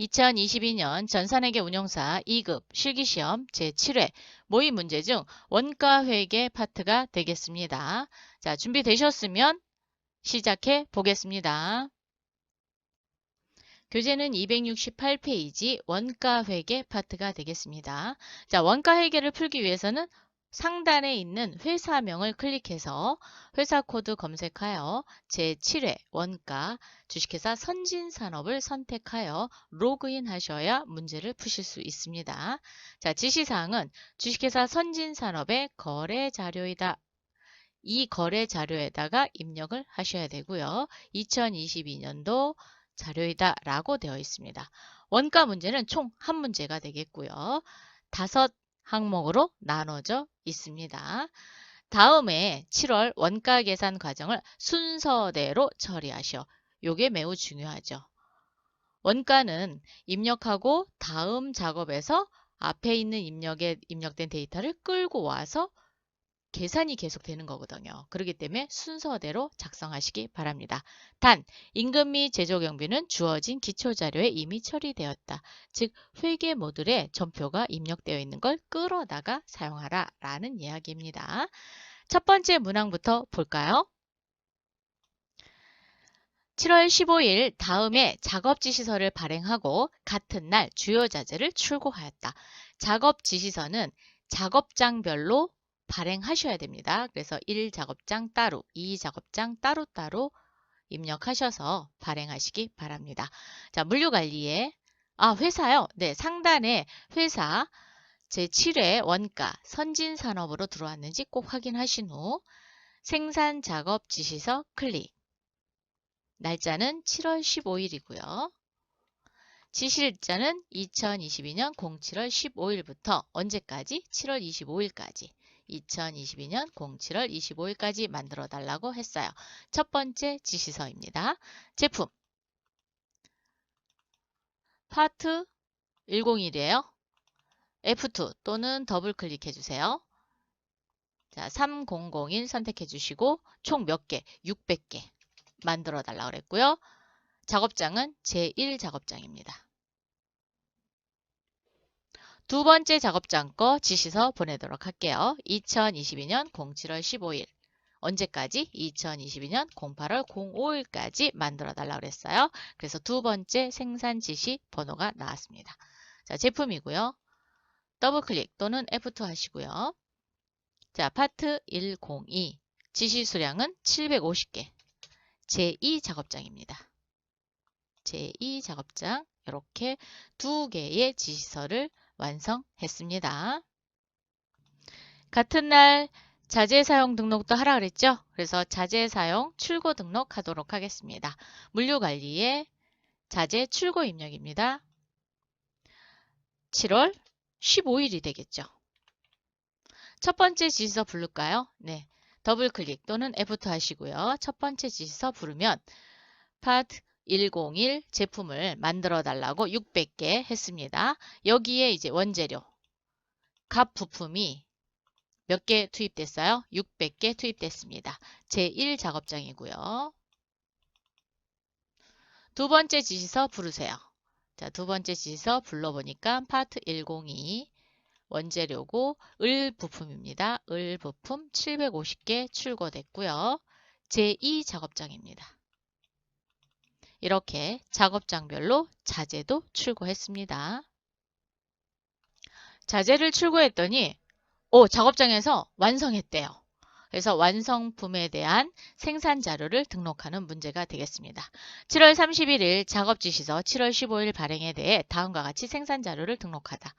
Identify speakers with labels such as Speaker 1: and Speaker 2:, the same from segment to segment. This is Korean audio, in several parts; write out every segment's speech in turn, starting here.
Speaker 1: 2022년 전산회계 운용사 2급 실기시험 제7회 모의 문제 중 원가 회계 파트가 되겠습니다. 자, 준비되셨으면 시작해 보겠습니다. 교재는 268페이지 원가 회계 파트가 되겠습니다. 자, 원가 회계를 풀기 위해서는 상단에 있는 회사명을 클릭해서 회사 코드 검색하여 제7회 원가 주식회사 선진산업을 선택하여 로그인 하셔야 문제를 푸실 수 있습니다. 자, 지시사항은 주식회사 선진산업의 거래 자료이다. 이 거래 자료에다가 입력을 하셔야 되고요. 2022년도 자료이다 라고 되어 있습니다. 원가 문제는 총 한 문제가 되겠고요. 다섯 항목으로 나눠져 있습니다. 다음에 7월 원가 계산 과정을 순서대로 처리하셔. 요게 매우 중요하죠. 원가는 입력하고 다음 작업에서 앞에 있는 입력에 입력된 데이터를 끌고 와서 계산이 계속 되는 거거든요. 그렇기 때문에 순서대로 작성하시기 바랍니다. 단, 임금 및 제조 경비는 주어진 기초자료에 이미 처리되었다. 즉, 회계 모듈에 전표가 입력되어 있는 걸 끌어다가 사용하라 라는 이야기입니다. 첫 번째 문항부터 볼까요? 7월 15일 다음에 작업 지시서를 발행하고 같은 날 주요 자재를 출고하였다. 작업 지시서는 작업장별로 발행하셔야 됩니다. 그래서 1작업장 따로, 2작업장 따로따로 입력하셔서 발행하시기 바랍니다. 자, 물류관리에 아, 회사요. 네, 상단에 회사 제7회 원가 선진산업으로 들어왔는지 꼭 확인하신 후 생산 작업 지시서 클릭. 날짜는 7월 15일이고요. 지시일자는 2022년 07월 15일부터 언제까지? 7월 25일까지. 2022년 07월 25일까지 만들어 달라고 했어요. 첫 번째 지시서입니다. 제품 파트 101이에요. F2 또는 더블 클릭해 주세요. 자, 3001 선택해 주시고 총 몇 개? 600개 만들어 달라고 그랬고요. 작업장은 제1 작업장입니다. 두 번째 작업장 거 지시서 보내도록 할게요. 2022년 07월 15일 언제까지? 2022년 08월 05일까지 만들어 달라고 그랬어요. 그래서 두 번째 생산 지시 번호가 나왔습니다. 자, 제품이고요. 더블 클릭 또는 F2 하시고요. 자, 파트 102 지시 수량은 750개. 제2 작업장입니다. 제2 작업장 이렇게 두 개의 지시서를 완성했습니다. 같은 날 자재 사용 등록도 하라 그랬죠? 그래서 자재 사용 출고 등록하도록 하겠습니다. 물류 관리에 자재 출고 입력입니다. 7월 15일이 되겠죠. 첫 번째 지시서 부를까요? 네. 더블 클릭 또는 F2 하시고요. 첫 번째 지시서 부르면 파트 101 제품을 만들어 달라고 600개 했습니다. 여기에 이제 원재료 값 부품이 몇 개 투입됐어요? 600개 투입됐습니다. 제1 작업장이고요. 두 번째 지시서 부르세요. 자, 두 번째 지시서 불러보니까 파트 102 원재료고 을 부품입니다. 을 부품 750개 출고됐고요. 제2 작업장입니다. 이렇게 작업장별로 자재도 출고했습니다. 자재를 출고했더니 오 작업장에서 완성했대요. 그래서 완성품에 대한 생산 자료를 등록하는 문제가 되겠습니다. 7월 31일 작업 지시서 7월 15일 발행에 대해 다음과 같이 생산 자료를 등록하다.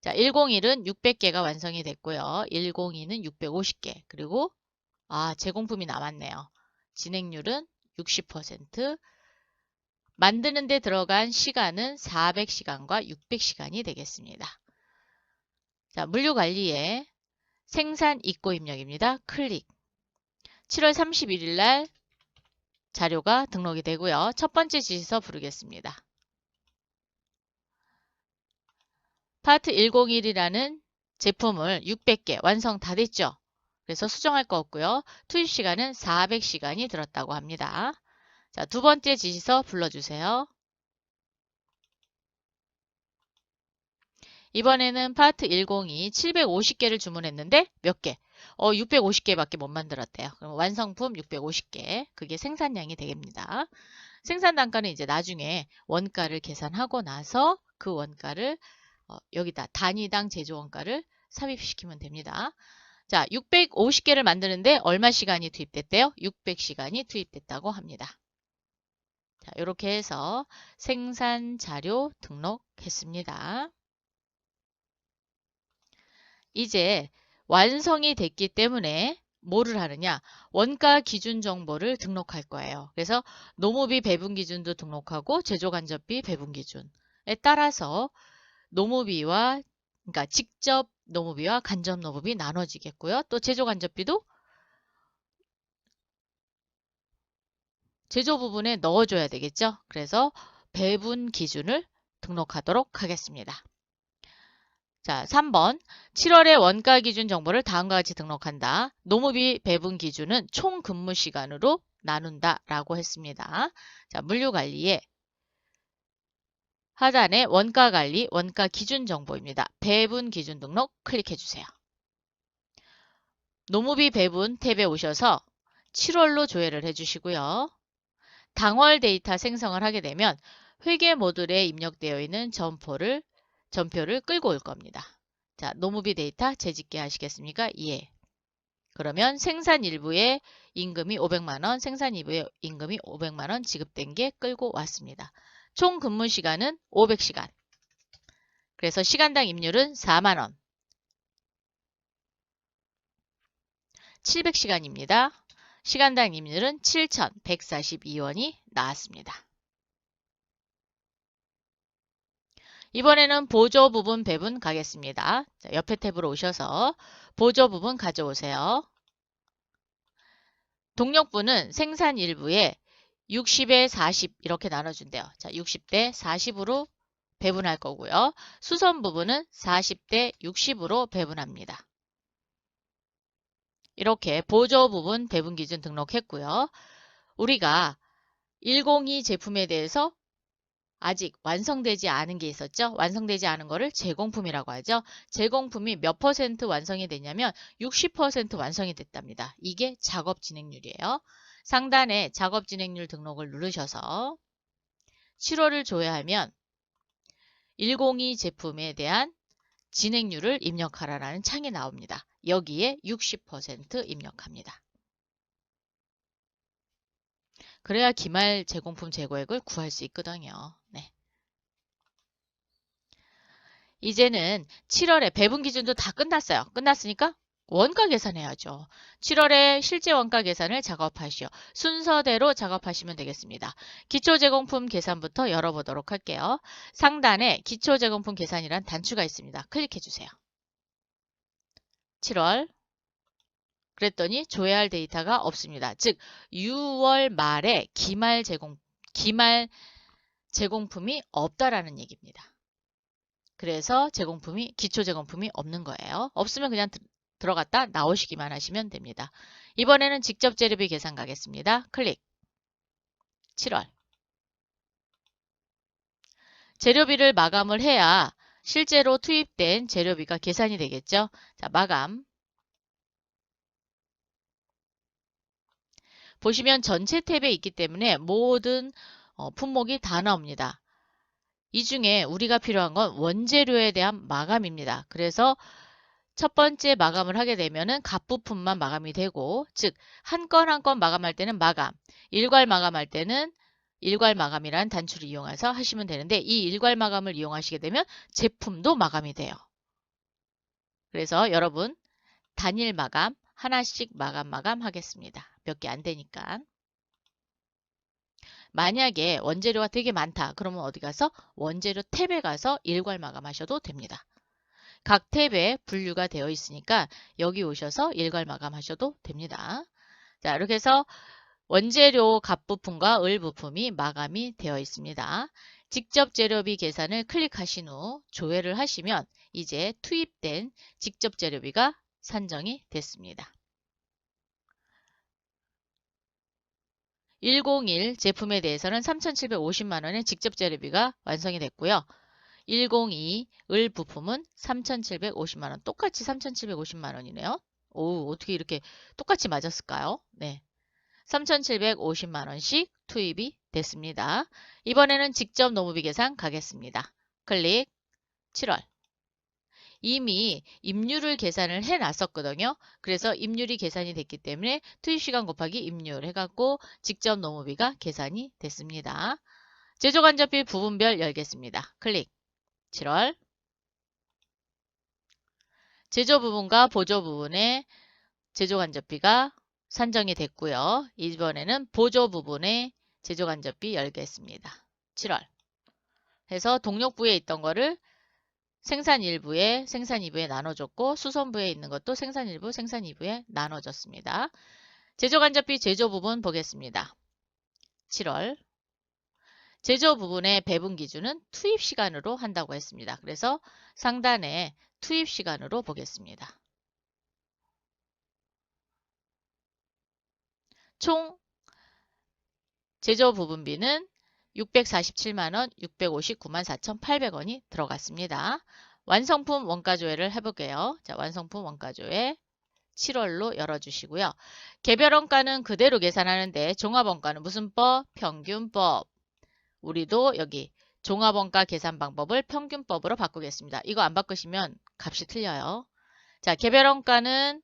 Speaker 1: 자, 101은 600개가 완성이 됐고요. 102는 650개. 그리고 아, 제공품이 남았네요. 진행률은 60%, 만드는 데 들어간 시간은 400시간과 600시간이 되겠습니다. 자, 물류관리에 생산 입고 입력입니다. 클릭. 7월 31일 날 자료가 등록이 되고요. 첫 번째 지시서 부르겠습니다. 파트 101이라는 제품을 600개 완성 다 됐죠? 그래서 수정할 거 없고요. 투입 시간은 400시간이 들었다고 합니다. 자, 두 번째 지시서 불러주세요. 이번에는 파트 102 750개를 주문했는데 몇 개? 어, 650개밖에 못 만들었대요. 그럼 완성품 650개. 그게 생산량이 되겠습니다. 생산 단가는 이제 나중에 원가를 계산하고 나서 그 원가를 어, 여기다 단위당 제조 원가를 삽입시키면 됩니다. 자, 650개를 만드는데 얼마 시간이 투입됐대요? 600시간이 투입됐다고 합니다. 자, 이렇게 해서 생산 자료 등록했습니다. 이제 완성이 됐기 때문에 뭐를 하느냐? 원가 기준 정보를 등록할 거예요. 그래서 노무비 배분 기준도 등록하고 제조 간접비 배분 기준에 따라서 노무비와 그러니까 직접 노무비와 간접 노무비 나눠지겠고요. 또 제조 간접비도 제조 부분에 넣어줘야 되겠죠. 그래서 배분 기준을 등록하도록 하겠습니다. 자, 3번 7월의 원가 기준 정보를 다음과 같이 등록한다. 노무비 배분 기준은 총 근무 시간으로 나눈다 라고 했습니다. 자, 물류관리에 하단에 원가 관리, 원가 기준 정보입니다. 배분 기준 등록 클릭해 주세요. 노무비 배분 탭에 오셔서 7월로 조회를 해주시고요. 당월 데이터 생성을 하게 되면 회계 모듈에 입력되어 있는 점포를 전표를 끌고 올 겁니다. 자, 노무비 데이터 재집계 하시겠습니까? 예. 그러면 생산 일부에 임금이 500만원, 생산 2부에 임금이 500만원 지급된 게 끌고 왔습니다. 총 근무 시간은 500시간. 그래서 시간당 임률은 4만원. 700시간입니다. 시간당 임률은 7,142원이 나왔습니다. 이번에는 보조 부분 배분 가겠습니다. 자, 옆에 탭으로 오셔서 보조 부분 가져오세요. 동력분은 생산 일부에 60에 40 이렇게 나눠준대요. 자, 60대 40으로 배분할 거고요. 수선 부분은 40대 60으로 배분합니다. 이렇게 보조 부분 배분 기준 등록했고요. 우리가 102 제품에 대해서 아직 완성되지 않은 게 있었죠. 완성되지 않은 거를 제공품이라고 하죠. 제공품이 몇 퍼센트 완성이 됐냐면 60% 완성이 됐답니다. 이게 작업 진행률이에요. 상단에 작업 진행률 등록을 누르셔서 7월을 조회하면 102 제품에 대한 진행률을 입력하라는 창이 나옵니다. 여기에 60% 입력합니다. 그래야 기말 제공품 재고액을 구할 수 있거든요. 네. 이제는 7월에 배분 기준도 다 끝났어요. 끝났으니까 원가 계산해야죠. 7월에 실제 원가 계산을 작업하시오. 순서대로 작업하시면 되겠습니다. 기초제공품 계산부터 열어보도록 할게요. 상단에 기초제공품 계산이란 단추가 있습니다. 클릭해주세요. 7월 그랬더니 조회할 데이터가 없습니다. 즉 6월 말에 기말 제공 기말 제공품이 없다라는 얘기입니다. 그래서 제공품이 기초 제공품이 없는 거예요. 없으면 그냥 들어갔다 나오시기만 하시면 됩니다. 이번에는 직접 재료비 계산 가겠습니다. 클릭 7월 재료비를 마감을 해야 실제로 투입된 재료비가 계산이 되겠죠. 자, 마감 보시면 전체 탭에 있기 때문에 모든 어, 품목이 다 나옵니다. 이 중에 우리가 필요한 건 원재료에 대한 마감입니다. 그래서 첫 번째 마감을 하게 되면은 갑부품만 마감이 되고 즉 한 건 한 건 마감할 때는 마감, 일괄 마감할 때는 일괄 마감이라는 단추를 이용해서 하시면 되는데 이 일괄 마감을 이용하시게 되면 제품도 마감이 돼요. 그래서 여러분 단일 마감 하나씩 마감 마감 하겠습니다. 몇 개 안 되니까. 만약에 원재료가 되게 많다. 그러면 어디 가서 원재료 탭에 가서 일괄 마감하셔도 됩니다. 각 탭에 분류가 되어 있으니까 여기 오셔서 일괄 마감하셔도 됩니다. 자, 이렇게 해서 원재료 값부품과 을 부품이 마감이 되어 있습니다. 직접 재료비 계산을 클릭하신 후 조회를 하시면 이제 투입된 직접 재료비가 산정이 됐습니다. 101 제품에 대해서는 3,750만원의 직접 재료비가 완성이 됐고요. 102을 부품은 3,750만원. 똑같이 3,750만원이네요. 오, 어떻게 이렇게 똑같이 맞았을까요? 네. 3,750만원씩 투입이 됐습니다. 이번에는 직접 노무비 계산 가겠습니다. 클릭 7월 이미 임률을 계산을 해 놨었거든요. 그래서 임률이 계산이 됐기 때문에 투입시간 곱하기 임률 해갖고 직접 노무비가 계산이 됐습니다. 제조간접비 부분별 열겠습니다. 클릭 7월 제조 부분과 보조 부분의 제조 간접비가 산정이 됐고요. 이번에는 보조 부분의 제조 간접비 열겠습니다. 7월 해서 동력부에 있던 거를 생산 1부에 생산 2부에 나눠줬고 수선부에 있는 것도 생산 1부 생산 2부에 나눠졌습니다. 제조 간접비 제조 부분 보겠습니다. 7월 제조 부분의 배분 기준은 투입 시간으로 한다고 했습니다. 그래서 상단에 투입 시간으로 보겠습니다. 총 제조 부분비는 647만원, 659만 4,800원이 들어갔습니다. 완성품 원가조회를 해볼게요. 자, 완성품 원가조회 7월로 열어주시고요. 개별 원가는 그대로 계산하는데 종합 원가는 무슨 법? 평균법. 우리도 여기 종합 원가 계산 방법을 평균법으로 바꾸겠습니다. 이거 안 바꾸시면 값이 틀려요. 자, 개별 원가는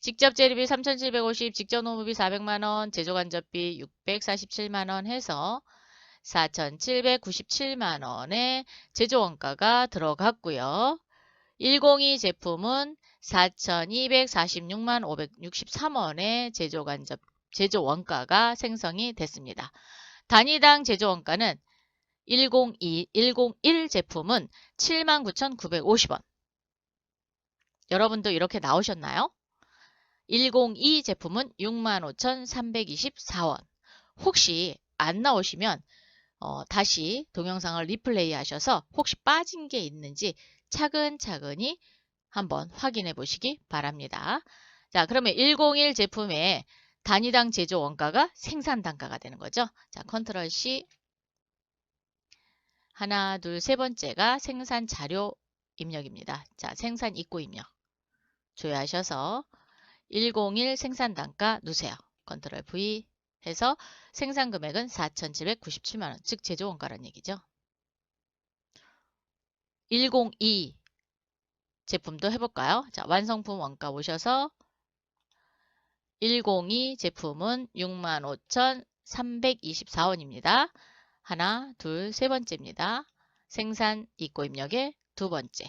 Speaker 1: 직접 재료비 3,750, 직접 노무비 400만원, 제조간접비 647만원 해서 4,797만원의 제조원가가 들어갔고요. 102 제품은 4,246만 563원의 제조간접, 제조원가가 생성이 됐습니다. 단위당 제조 원가는 102, 101 제품은 79,950원. 여러분도 이렇게 나오셨나요? 102 제품은 65,324원. 혹시 안 나오시면 어, 다시 동영상을 리플레이 하셔서 혹시 빠진 게 있는지 차근차근히 한번 확인해 보시기 바랍니다. 자, 그러면 101 제품의 단위당 제조 원가가 생산 단가가 되는 거죠. 자, 컨트롤 C 하나, 둘, 세 번째가 생산 자료 입력입니다. 자, 생산 입고 입력 조회하셔서 101 생산 단가 누세요. 컨트롤 V 해서 생산 금액은 4,797만 원, 즉 제조 원가란 얘기죠. 102 제품도 해볼까요? 자, 완성품 원가 오셔서 102 제품은 65,324원입니다. 하나, 둘, 세 번째입니다. 생산 입고 입력의 두 번째.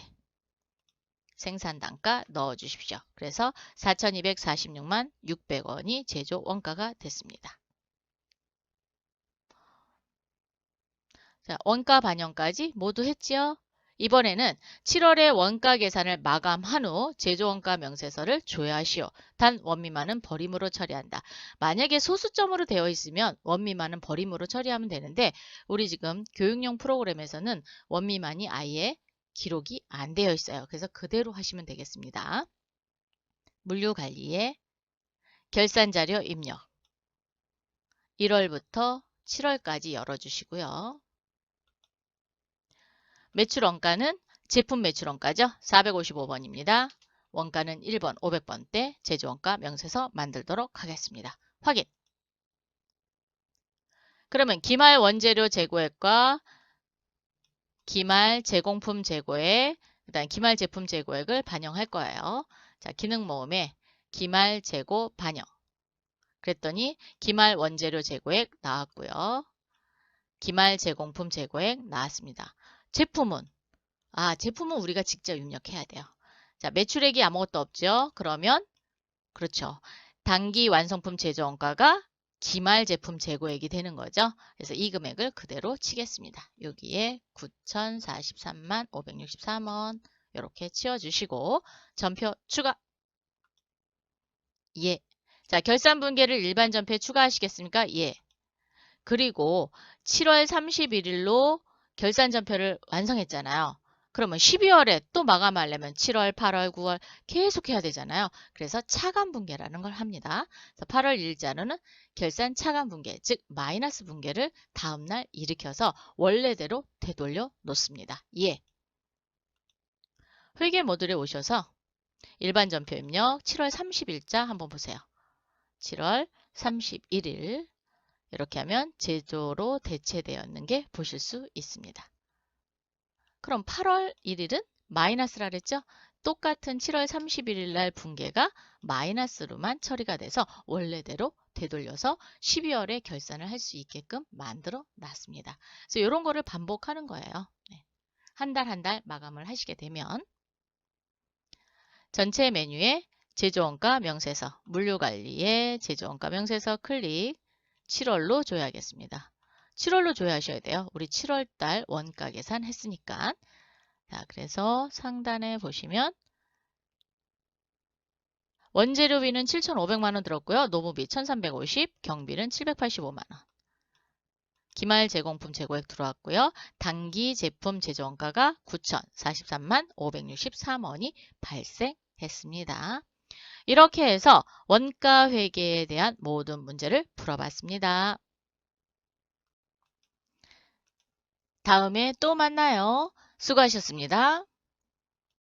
Speaker 1: 생산 단가 넣어 주십시오. 그래서 4,246만 600원이 제조 원가가 됐습니다. 자, 원가 반영까지 모두 했지요? 이번에는 7월에 원가 계산을 마감한 후 제조원가 명세서를 조회하시오. 단 원미만은 버림으로 처리한다. 만약에 소수점으로 되어 있으면 원미만은 버림으로 처리하면 되는데 우리 지금 교육용 프로그램에서는 원미만이 아예 기록이 안 되어 있어요. 그래서 그대로 하시면 되겠습니다. 물류관리에 결산자료 입력 1월부터 7월까지 열어주시고요. 매출 원가는 제품 매출 원가죠. 455번입니다. 원가는 1번 500번대 제조원가 명세서 만들도록 하겠습니다. 확인. 그러면 기말 원재료 재고액과 기말 제공품 재고액, 그다음 기말 제품 재고액을 반영할 거예요. 자, 기능 모음에 기말 재고 반영. 그랬더니 기말 원재료 재고액 나왔고요. 기말 제공품 재고액 나왔습니다. 제품은 아 제품은 우리가 직접 입력해야 돼요. 자 매출액이 아무것도 없죠. 그러면 그렇죠. 단기 완성품 제조 원가가 기말 제품 재고액이 되는 거죠. 그래서 이 금액을 그대로 치겠습니다. 여기에 9,043만 563원 이렇게 치워주시고 전표 추가 예. 자 결산 분계를 일반 전표에 추가하시겠습니까? 예. 그리고 7월 31일로 결산 전표를 완성했잖아요. 그러면 12월에 또 마감하려면 7월, 8월, 9월 계속 해야 되잖아요. 그래서 차감 분계라는 걸 합니다. 그래서 8월 일자로는 결산 차감 분계, 즉 마이너스 분계를 다음날 일으켜서 원래대로 되돌려 놓습니다. 예. 회계 모듈에 오셔서 일반 전표 입력 7월 30일자 한번 보세요. 7월 31일 이렇게 하면 제조로 대체되었는 게 보실 수 있습니다. 그럼 8월 1일은 마이너스라 그랬죠? 똑같은 7월 31일 날 분계가 마이너스로만 처리가 돼서 원래대로 되돌려서 12월에 결산을 할 수 있게끔 만들어 놨습니다. 그래서 이런 거를 반복하는 거예요. 한 달 한달 마감을 하시게 되면 전체 메뉴에 제조원가 명세서, 물류관리에 제조원가 명세서 클릭 7월로 줘야겠습니다. 7월로 줘야 하셔야 돼요. 우리 7월달 원가 계산 했으니까. 자, 그래서 상단에 보시면 원재료비는 7,500만원 들었고요. 노무비 1,350, 경비는 785만원. 기말 제공품 재고액 들어왔고요. 단기 제품 제조원가가 9,043만 563원이 발생했습니다. 이렇게 해서 원가 회계에 대한 모든 문제를 풀어봤습니다. 다음에 또 만나요. 수고하셨습니다.